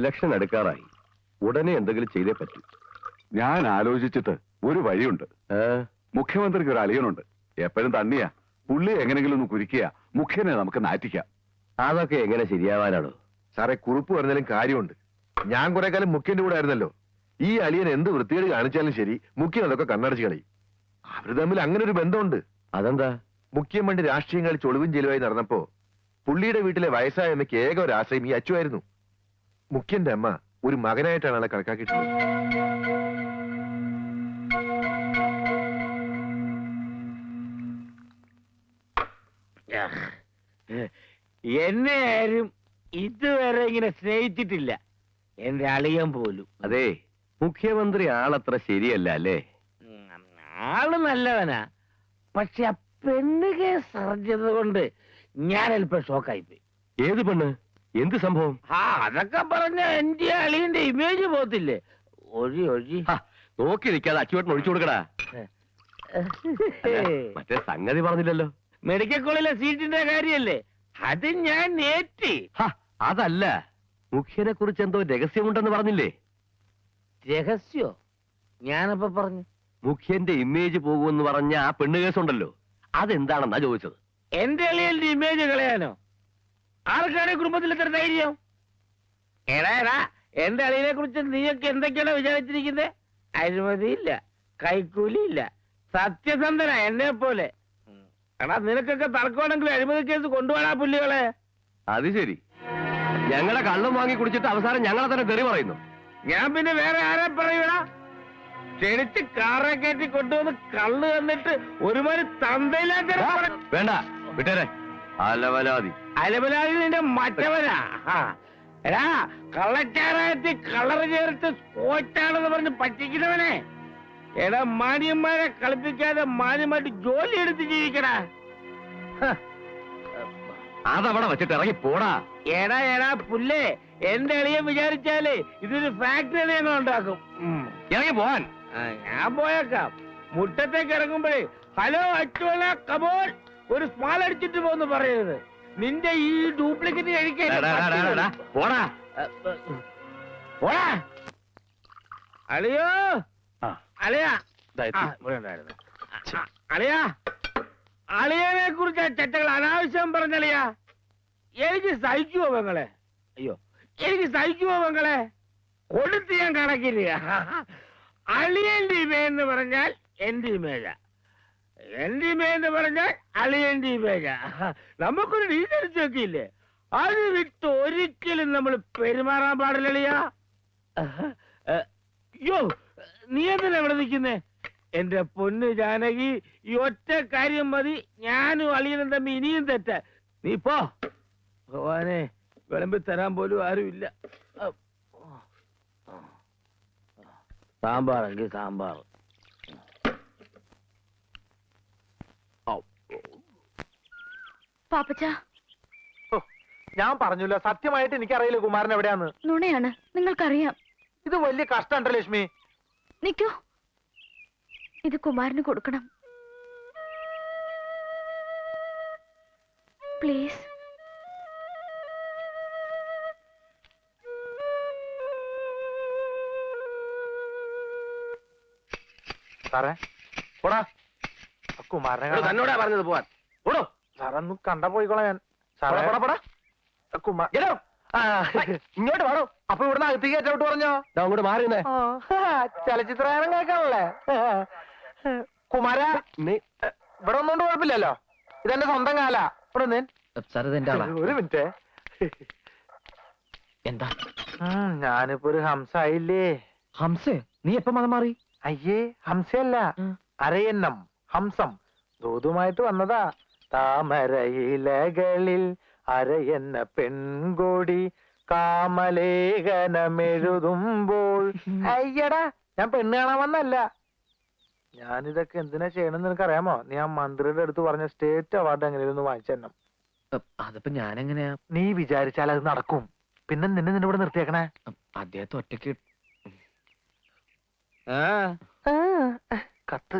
Election എടുക്കാറായി. ഉടനെ എന്തെങ്കിലും ചെയ്തേ പറ്റൂ. ഞാൻ ആലോചിച്ചിട്ട് ഒരു വഴിയുണ്ട്. മുഖ്യമന്ത്രിക്ക് ഒരു അളിയനുണ്ട്. എപ്പോഴും തണ്ണിയാ. പുള്ളി എങ്ങനെങ്കിലും ഒന്ന് കുരിക്കുക മുഖ്യനെ നമുക്ക് നാറ്റിക്കാം. അതൊക്കെ എങ്ങനെ ശരിയാവാനാണോ? സാറേ കുറിപ്പ് പറഞ്ഞാലും കാര്യമുണ്ട്. ഞാൻ കുറെ കാലം മുഖ്യന്റെ കൂടെ ആയിരുന്നല്ലോ. ഈ അളിയൻ എന്ത് വൃത്തികേട് കാണിച്ചാലും ശരി മുഖ്യൻ അതൊക്കെ കണ്ണടച്ച് കളയും. അവർ തമ്മിൽ അങ്ങനെ ഒരു ബന്ധമുണ്ട്. അതെന്താ? മുഖ്യം പണ്ട് രാഷ്ട്രീയം കളിച്ച് ഒളിവും ചെലവായി നടന്നപ്പോ പുള്ളിയുടെ വീട്ടിലെ വയസ്സായ അമ്മയ്ക്ക് ഏക ഒരു ആശ്രയം ഈ അച്ചുവായിരുന്നു മുഖ്യന്റെ അമ്മ ഒരു മകനായിട്ടാണ് ആളെ കണക്കാക്കിയിട്ടുള്ളത്. എന്നെ ആരും ഇതുവരെ ഇങ്ങനെ സ്നേഹിച്ചിട്ടില്ല. എന്റെ അളിയൻ പോലും. അതെ മുഖ്യമന്ത്രി ആളത്ര ശരിയല്ല അല്ലേ? ആൾ നല്ലവനാ. പക്ഷെ ആ പെണ്ണ് കേസ് അറിഞ്ഞത് കൊണ്ട് ഞാൻ അല്പം ഷോക്കായി പോയി ഏത് പെണ്ണ്? എന്ത് സംഭവം? ആ അതൊക്കെ പറഞ്ഞ എന്റെ അളിയന്റെ ഇമേജ് പോത്തില്ലേ ഒഴി ഒഴി. ഹ, നോക്കി നിൽക്കാതെ അച്ചുവേട്ടൻ ഒഴിച്ചു കൊടുക്കടാ. അല്ല, മറ്റേ സംഗതി പറഞ്ഞില്ലല്ലോ. മെഡിക്കൽ കോളേജിലെ സീറ്റിന്റെ കാര്യല്ലേ? അത് ഞാൻ നേറ്റി. ഹ, അതല്ല. മുഖ്യനെ കുറിച്ച് എന്തോ രഹസ്യമുണ്ടെന്ന് പറഞ്ഞില്ലേ? രഹസ്യോ? ഞാനപ്പോ പറഞ്ഞു. മുഖ്യന്റെ ഇമേജ് പോകുമെന്ന് പറഞ്ഞ ആ പെണ്ണ് കേസുണ്ടല്ലോ. അതെന്താണെന്നാ ചോദിച്ചത്? എന്റെ അളിയന്റെ ഇമേജ് കളയാനോ? ആർക്കാണ് കുടുംബത്തിൽ ഇത്ര ധൈര്യം? എടാ എടാ എന്റെ അളിയനെ കുറിച്ച് നീയൊക്കെ എന്തൊക്കെയാണ് വിചാരിച്ചിരിക്കുന്നത് അഴിമതിയില്ല കൈക്കൂലിയില്ല സത്യസന്ധന എന്നെ പോലെ. എടാ നിനക്കൊക്കെ തർക്കമാണെങ്കിൽ അഴിമതി കേസ് കൊണ്ടുപോകാ പുല്ലുകളെ. അത് ശരി. ഞങ്ങളെ കള്ളും വാങ്ങി കുടിച്ചിട്ട് അവസാനം ഞങ്ങളെ തന്നെ തെറി പറയുന്നു. ഞാൻ പിന്നെ വേറെ ആരെ പറയൂടാ ക്ഷണിച്ച് കാറെ കയറ്റി കൊണ്ടുവന്ന് കള്ള് തന്നിട്ട് ഒരുമാതിരി തന്തയില്ലാത്ത വേണ്ട വിട്ടേരെ. അലവലാതി. അലവലാതി നിന്റെ മറ്റവനാ. എടാ കള്ളച്ചാറായത്തി കളർ ചേർത്ത് സ്കോച്ചാണെന്ന് പറഞ്ഞ് പറ്റിക്കുന്നവനെ. എടാ മാന്യന്മാരെ കളിപ്പിക്കാതെ മാന്യമായിട്ട് ജോലി എടുത്ത് ജീവിക്കടാ. അതവിടെ വെച്ചിട്ട് ഇറങ്ങി പോടാ. എടാ എടാ പുല്ലേ എന്റെ എളിയൻ വിചാരിച്ചാൽ ഇതൊരു ഫാക്ടറി ഞങ്ങൾ ഉണ്ടാക്കും. ഇറങ്ങി പോവാൻ. ഞാൻ പോയേക്കാം. മുറ്റത്തേക്ക് ഇറങ്ങുമ്പോഴേ ഹലോ അച്ചുവല കമോൾ ഒരു സ്മാൾ അടിച്ചിട്ട് പോന്ന് പറയരുത്. നിന്റെ ഈ ഡ്യൂപ്ലിക്കേറ്റ് കഴിക്കാൻ പോടാ. പോടാ. അളിയോ. അളിയാ. അളിയനെ കുറിച്ച് ചെറ്റകൾ അനാവശ്യം പറഞ്ഞളിയാ. എനിക്ക് സഹിക്കുവോ പെങ്ങളെ? അയ്യോ എനിക്ക് സഹിക്കുവോ പെങ്ങളെ? കൊടുത്ത് ഞാൻ കണക്കില്ല. അളിയന്റെ ഇമേ എന്ന് പറഞ്ഞാൽ എന്റെ ഇമേജ എന്റെ ഇമേജ നമുക്കൊരു ഇല്ലേ അത് വിട്ട് ഒരിക്കലും നമ്മൾ പെരുമാറാൻ പാടില്ലളിയാ. നീ എന്തിനാ ഇവിടെ നിൽക്കുന്നേ? എന്റെ പൊന്ന് ജാനകി ഈ ഒറ്റ കാര്യം മതി. ഞാനും അളിയനും തമ്മി ഇനിയും തെറ്റ. നീ പോ. ഭഗവാനെ വിളമ്പി തരാൻ പോലും ആരുമില്ല സാമ്പാറെങ്കിൽ സാമ്പാർ. പാപ്പച്ച. ഞാൻ പറഞ്ഞില്ല. സത്യമായിട്ട് എനിക്കറിയില്ല കുമാരൻ എവിടെയാന്ന്. നുണയാണ്. നിങ്ങൾക്കറിയാം. ഇത് വലിയ കഷ്ടണ്ടോ ലക്ഷ്മി. നിക്കൂ. ഇത് കുമാരന് കൊടുക്കണം. പ്ലീസ്. സാറേ പോടാ കുമാരനെ തന്നോടാ പറഞ്ഞത് പോവാൻ. ഓടോ. സാറേ കണ്ട പോയിക്കോളാം ഞാൻ. ഇങ്ങോട്ട് വേണോ അപ്പൊ ഇവിടുന്ന് അകത്തേക്ക് ഏറ്റവും പറഞ്ഞോ? അങ്ങോട്ട് മാറി നിന്നേ. ചലച്ചിത്രഗാനം കേൾക്കാണല്ലേ കുമാര നീ ഇവിടെ ഒന്നുകൊണ്ട് കുഴപ്പമില്ലല്ലോ. ഇതെന്റെ സ്വന്തം കാല. ഇവിടെ ഒരു മിനിറ്റ്. എന്താ? ഞാനിപ്പോ ഒരു ഹംസായില്ലേ. ഹംസേ? നീ എപ്പോ മതം മാറി? അയ്യേ ഹംസയല്ല. അരയന്നം. ഹംസം. ദൂതുമായിട്ട് വന്നതാ. താമരയിലകളിൽ അരയെന്ന പെൺകൊടി കാമലേഖനമെഴുതുമ്പോൾ അയ്യടാ ഞാൻ പെണ്ണ് കാണാൻ വന്നല്ല. ഞാനിതൊക്കെ എന്തിനാ ചെയ്യണമെന്ന് നിനക്കറിയാമോ? നീ ആ മന്ത്രിയുടെ അടുത്ത് പറഞ്ഞ സ്റ്റേറ്റ് അവാർഡ് എങ്ങനെയൊന്ന് വാങ്ങിച്ചെണ്ണം അതിപ്പോ ഞാനെങ്ങനെയാ? നീ വിചാരിച്ചാൽ അത് നടക്കും. പിന്നെ നിന്നെ നിന്നെ ഇവിടെ നിർത്തിയേക്കണേ. അദ്ദേഹത്തെ ഒറ്റയ്ക്ക് കത്ത്.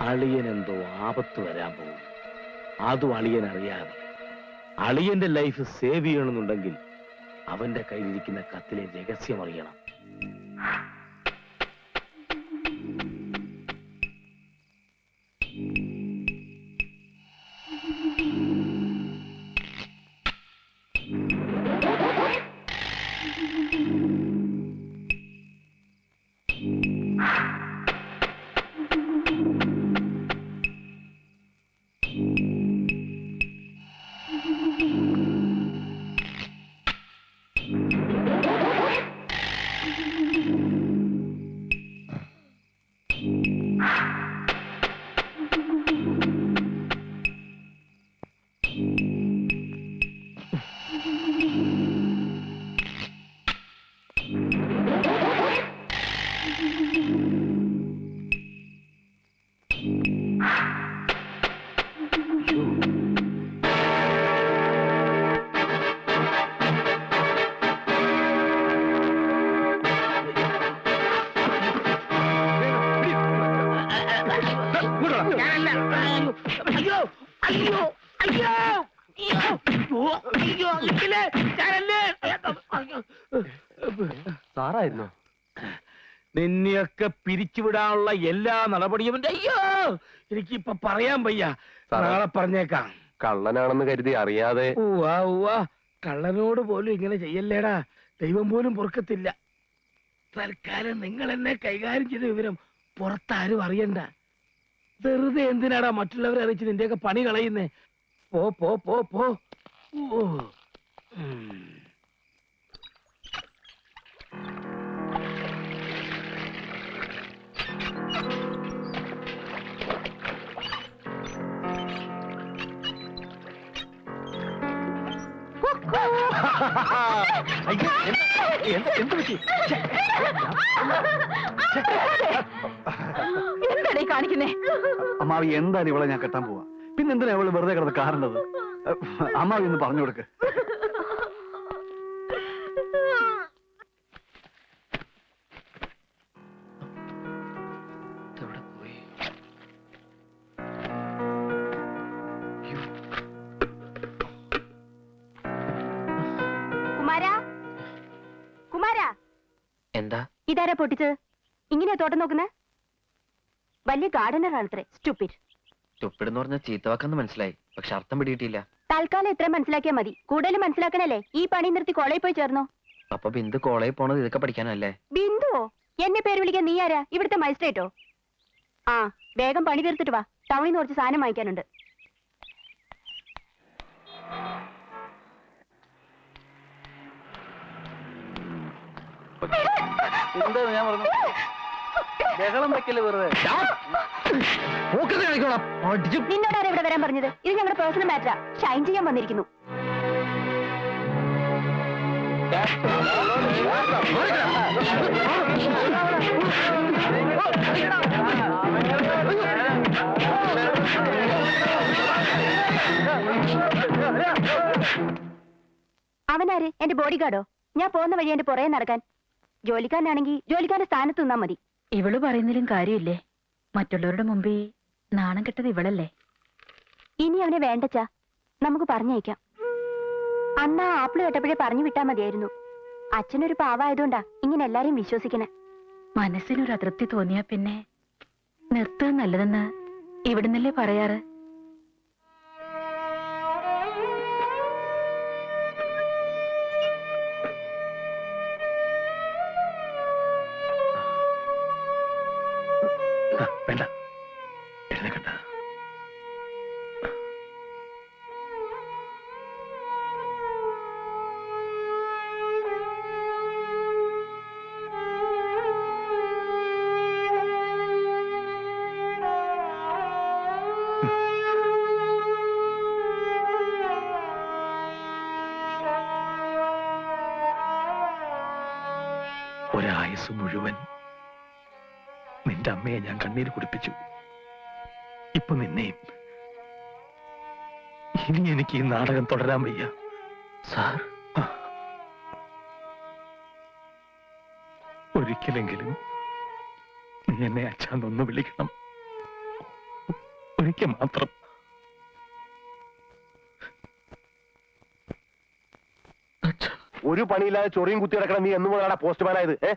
അളിയൻ എന്തോ ആപത്ത് വരാൻ പോകും അതും അളിയൻ അറിയാതെ അളിയന്റെ ലൈഫ് സേവ് ചെയ്യണമെന്നുണ്ടെങ്കിൽ അവന്റെ കയ്യിലിരിക്കുന്ന കത്തിലെ രഹസ്യം അറിയണം സാറായിരുന്നോ നിന്നെയൊക്കെ പിരിച്ചുവിടാനുള്ള എല്ലാ നടപടിയും ഉണ്ട്. അയ്യോ! എനിക്കിപ്പൊ പറയാൻ വയ്യ. സാറേ. നാളെ പറഞ്ഞേക്കാം. കള്ളനാണെന്ന് കരുതി അറിയാതെ. ഉവ്വാ ഉവ്വാ. കള്ളനോട് പോലും ഇങ്ങനെ ചെയ്യല്ലേടാ. ദൈവം പോലും പൊറുക്കത്തില്ല. തൽക്കാലം നിങ്ങൾ എന്നെ കൈകാര്യം ചെയ്ത വിവരം പുറത്താരും അറിയണ്ട. വെറുതെ എന്തിനാടാ മറ്റുള്ളവരെ അറിയിച്ച് നിന്റെയൊക്കെ പണി കളയുന്നേ? പോ പോ പോ പോ. ഓ ഉം. എന്ത് പറ്റി എന്താടേ കാണിക്കുന്നേ? അമ്മാവി എന്തായാലും ഇവളെ ഞാൻ കെട്ടാൻ പോവാ? പിന്നെ ഇവൾ വെറുതെ കിടന്ന് കാരണത് അമ്മാവി ഒന്ന് പറഞ്ഞു കൊടുക്ക്. തോട്ടം നോക്കുന്നേ? വലിയ ഗാർഡനർ ആണത്രേ സ്റ്റുപ്പിഡ് എന്ന് പറഞ്ഞ ചീത്തവാക്കെന്ന് മനസ്സിലായി. പക്ഷെ അർത്ഥം പിടിയിട്ടില്ല തൽക്കാലം ഇത്ര മനസ്സിലാക്കിയാ മതി. കൂടുതൽ മനസ്സിലാക്കണല്ലേ? ഈ പണി നിർത്തി കോളേജിൽ പോയി ചേർന്നോ? അപ്പൊ ബിന്ദു കോളേജിൽ പോണത് ഇതൊക്കെ പഠിക്കാനല്ലേ? ബിന്ദുവോ? എന്നെ പേര് വിളിക്കാൻ നീ ആരാ? ഇവിടുത്തെ മജിസ്ട്രേറ്റോ? ആ വേഗം പണി തീർത്തിട്ട് വാ. ടൗണിൽ നിന്ന് കുറച്ച് സാധനം വാങ്ങിക്കാനുണ്ട്. എന്താ ഞാൻ പറഞ്ഞു ബഹളം വെക്കൽ വെറുതെ? നിന്നോട് ആരാ ഇവിടെ വരാൻ പറഞ്ഞത്? ഇത് ഞങ്ങളുടെ പേഴ്സണൽ മാറ്ററാ ഷൈൻ ചെയ്യാൻ വന്നിരിക്കുന്നു. അവനാര്? എന്റെ ബോഡി ഗാർഡോ ഞാൻ പോകുന്ന വഴി എന്റെ പുറകെ നടക്കാൻ. ജോലിക്കാരനാണെങ്കിൽ ജോലിക്കാരന്റെ സ്ഥാനത്ത് നിന്നാ മതി. ഇവൾ പറയുന്നതിലും കാര്യമില്ലേ? മറ്റുള്ളവരുടെ മുമ്പിൽ നാണം കെട്ടത് ഇവളല്ലേ? ഇനി അവനെ വേണ്ടച്ചാ. നമുക്ക് പറഞ്ഞയക്കാം. അന്ന് ആ ആപ്പിൾ കേട്ടപ്പോഴേ പറഞ്ഞു വിട്ടാ മതിയായിരുന്നു. അച്ഛനൊരു പാവായതുകൊണ്ടാ ഇങ്ങനെ എല്ലാരെയും വിശ്വസിക്കണേ. മനസ്സിനൊരു അതൃപ്തി തോന്നിയാ പിന്നെ നിർത്തുക നല്ലതെന്ന് ഇവിടുന്നല്ലേ പറയാറ്? ഒരായുസ് മുഴുവൻ നിന്റെ അമ്മയെ ഞാൻ കണ്ണീര് കുടിപ്പിച്ചു. ഇപ്പൊ നിന്നെയും ഇനി എനിക്ക് ഈ നാടകം തുടരാൻ വയ്യ. സാർ. ഒരിക്കലെങ്കിലും നീ എന്നെ അച്ഛാന്നൊന്ന് വിളിക്കണം. ഒരിക്കൽ മാത്രം. ഒരു പണിയില്ലാതെ ചൊറിയും കുത്തി കിടക്കണം നീ എന്നു മുതലാണ് പോസ്റ്റ്മാനായത് ഏ?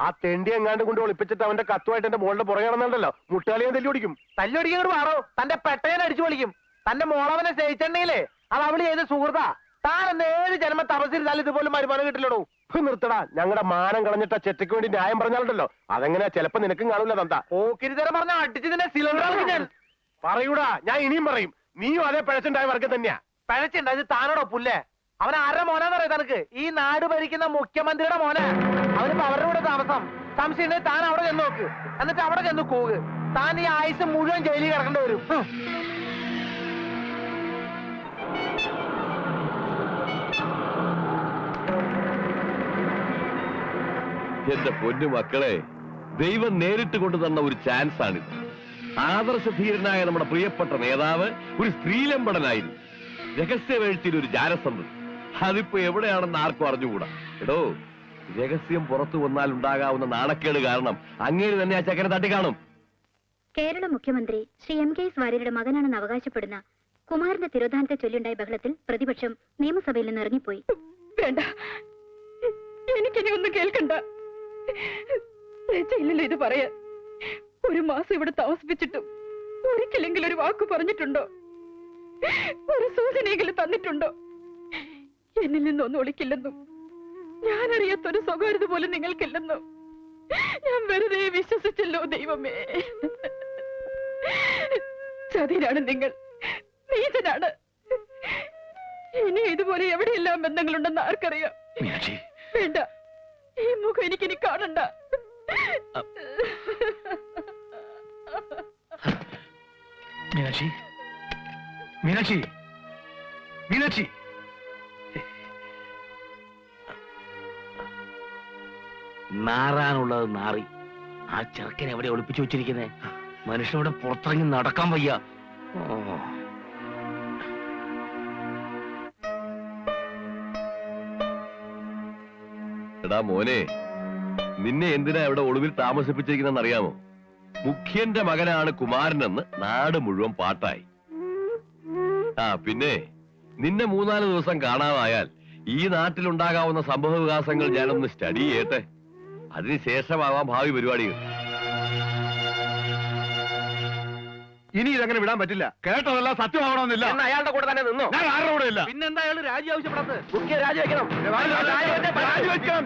ആ തെണ്ടി എങ്ങാണ്ട് കൊണ്ട് ഒളിപ്പിച്ചിട്ട് അവന്റെ കത്തുമായിട്ട് എന്റെ മോളുടെ പുറകെ കിടന്നുണ്ടല്ലോ മുട്ടുകാലിയെ തല്ലി ഓടിക്കും. തല്ലൊടിക്കാൻ മാറോ? തന്റെ പെട്ടയനെ അടിച്ചു പൊളിക്കും. തന്റെ മോളവനെ സ്നേഹിച്ചിട്ടുണ്ടെങ്കിലേ അത് അവൾ ചെയ്ത് സുഹൃത്താ. താൻ എന്ന് ഏഴ് ജന്മ തപസ്സിരുന്നാലും ഇതുപോലെ മരുമാനം കിട്ടില്ലടോ? നിർത്തടാ. ഞങ്ങളുടെ മാനം കളഞ്ഞിട്ട ചെറ്റയ്ക്ക് വേണ്ടി ന്യായം പറഞ്ഞാലുണ്ടല്ലോ. അതെങ്ങനെയാ? ചിലപ്പോ നിനക്കും കാണൂല തന്ത. പോക്കിരിതരം പറഞ്ഞ അടിച്ച് നിന്നെ സിലിണ്ടർ ഞാൻ. പറയൂടാ. ഞാൻ ഇനിയും പറയും. നീയും അതേ പിഴച്ചുണ്ടായ വർഗം തന്നെയാ. പഴച്ചുണ്ട്. താനോടോ പുല്ലേ അവൻ ആരുടെ മോനാന്നറിയാം തനക്ക്? ഈ നാട് ഭരിക്കുന്ന മുഖ്യമന്ത്രിയുടെ മോനെ. അവനിപ്പോ അവരുടെ കൂടെ താമസം. സംശയം താൻ അവിടെ ചെന്ന് നോക്ക്. എന്നിട്ട് അവിടെ ചെന്ന് കൂക്ക് താൻ ഈ ആയുസ് മുഴുവൻ ജയിലിൽ കിടക്കേണ്ടി വരും. എന്റെ പൊന്നു മക്കളെ ദൈവം നേരിട്ട് കൊണ്ടു തന്ന ഒരു ചാൻസ് ആണിത് ആദർശധീരനായ നമ്മുടെ പ്രിയപ്പെട്ട നേതാവ് ഒരു സ്ത്രീലമ്പടനായിരുന്നു. രഹസ്യവേഴ്ചയിൽ ഒരു ജാരസന്ധൻ. അതിപ്പോ എവിടെയാണെന്ന് ആർക്കും അറിഞ്ഞുകൂടാ. എടോ രഹസ്യം പുറത്തു വന്നാൽ ഉണ്ടാകാവുന്ന നാണക്കേട് കാരണം അങ്ങേര് തന്നെ ആ ചക്കനെ തട്ടിക്കാണും. കേരള മുഖ്യമന്ത്രി ശ്രീ എം കെ എസ് വാര്യരുടെ മകനാണെന്ന് അവകാശപ്പെടുന്ന കുമാരന്റെ തിരോധാനത്തെ ചൊല്ലിയുണ്ടായ ബഹളത്തിൽ പ്രതിപക്ഷം നിയമസഭയിൽ നിന്ന് ഇറങ്ങിപ്പോയി. വേണ്ട. എനിക്കിനി ഒന്നും കേൾക്കണ്ട. ഇത് പറയാൻ ഒരു മാസം ഇവിടെ താമസിപ്പിച്ചിട്ടും ഒരിക്കലെങ്കിലും ഒരു വാക്ക് പറഞ്ഞിട്ടുണ്ടോ? ഒരു സൂചനയെങ്കിലും തന്നിട്ടുണ്ടോ? എന്നിൽ നിന്നൊന്നും ഒളിക്കില്ലെന്നും. ഞാൻ അറിയാത്തൊരു സ്വകാര്യത പോലും നിങ്ങൾക്കില്ലെന്നും. ഞാൻ വെറുതെ വിശ്വസിച്ചല്ലോ ദൈവമേ. ചതിരാണ് നിങ്ങൾ. നീചനാണ്. ഇനി ഇതുപോലെ എവിടെയെല്ലാം ബന്ധങ്ങളുണ്ടെന്ന് ആർക്കറിയാം? വേണ്ട. ഈ മുഖം എനിക്കിനി കാണണ്ട. മീനാക്ഷി. മീനാക്ഷി. മീനാക്ഷി. നാറാനുള്ളത് നാറി. ആ ചെറുക്കൻ എവിടെ ഒളിപ്പിച്ചു വെച്ചിരിക്കുന്നേ? മനുഷ്യനോട് പുറത്തിറങ്ങി നടക്കാൻ വയ്യ. എടാ മോനെ നിന്നെ എന്തിനാ ഇവിടെ ഒളിവിൽ താമസിപ്പിച്ചിരിക്കുന്നെന്ന് അറിയാമോ മുഖ്യന്റെ മകനാണ് കുമാരനെന്ന് നാട് മുഴുവൻ പാട്ടായി. ആ പിന്നെ നിന്നെ മൂന്നാൽ ദിവസം കാണാതായാൽ ഈ നാട്ടിലുണ്ടാകാവുന്ന സംഭവ വികാസങ്ങൾ ഞാനൊന്ന് സ്റ്റഡി ചെയ്യട്ടെ? അതിനുശേഷമാവാം ഭാവി പരിപാടികൾ. ഇനി ഇതങ്ങനെ വിടാൻ പറ്റില്ല. കേട്ടതല്ല സത്യമാവണമെന്നില്ല. എന്ന് അയാളുടെ കൂടെ തന്നെ നിന്നോ. ഞാൻ ആരുടെ കൂടെ ഇല്ല? പിന്നെന്താ അയാൾ രാജി ആവശ്യപ്പെടുന്നത് മുഖ്യ രാജിവെക്കണം രാജിവെക്കണം.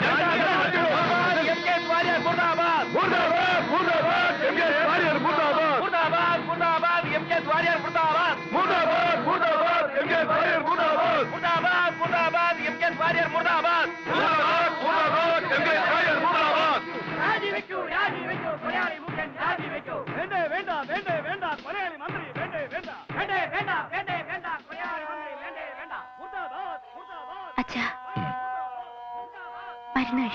എം കെ വാര്യർ മുർദാബാദ് മുർദാബാദ്, മുർദാബാദ്, എം മരുന്ന്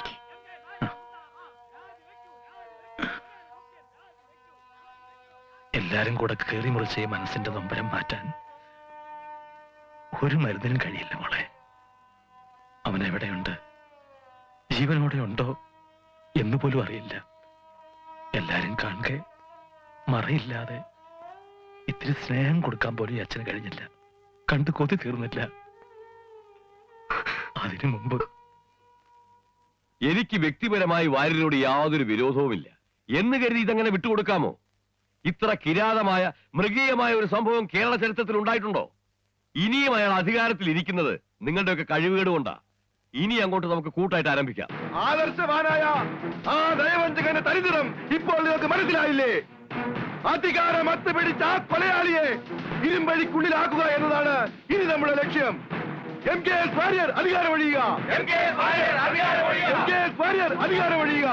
എല്ലാരും കൂടെ കയറി മുറിച്ച് മനസ്സിന്റെ നൊമ്പരം മാറ്റാൻ ഒരു മരുന്നിനും കഴിയില്ല മോളെ. അവൻ എവിടെയുണ്ട്? ജീവനോടെ ഉണ്ടോ എന്ന് പോലും അറിയില്ല. എല്ലാരും കാണുക മറയില്ലാതെ ഇത്തിരി സ്നേഹം കൊടുക്കാൻ പോലും അച്ഛന് കഴിഞ്ഞില്ല. കണ്ടു കൊതി തീർന്നില്ല. അതിനു മുമ്പ്. എനിക്ക് വ്യക്തിപരമായി വാര്യരോട് യാതൊരു വിരോധവുമില്ല. എന്ന് കരുതി ഇതങ്ങനെ വിട്ടുകൊടുക്കാമോ? ഇത്ര കിരാതമായ മൃഗീയമായ ഒരു സംഭവം കേരള ചരിത്രത്തിൽ ഉണ്ടായിട്ടുണ്ടോ? ഇനിയും അയാൾ അധികാരത്തിൽ ഇരിക്കുന്നത് നിങ്ങളുടെയൊക്കെ കഴിവുകേട് കൊണ്ടാ ഇനി അങ്ങോട്ട് നമുക്ക് കൂട്ടായിട്ട് ആരംഭിക്കാം. ആദർശവാനായ ആ ദയവഞ്ചകന്റെ തരിതരം ഇപ്പോൾ നിങ്ങൾക്ക് മനസ്സിലായില്ലേ? അധികാരം അത്തുപിടിച്ച ആ കൊലയാളിയെ ഇരുമ്പഴിക്കുള്ളിലാക്കുക എന്നതാണ് ഇനി നമ്മുടെ ലക്ഷ്യം. എം കെ എസ് വാര്യർ അധികാരം ഒഴിയുക എം കെ എസ് വാര്യർ അധികാരം ഒഴിയുക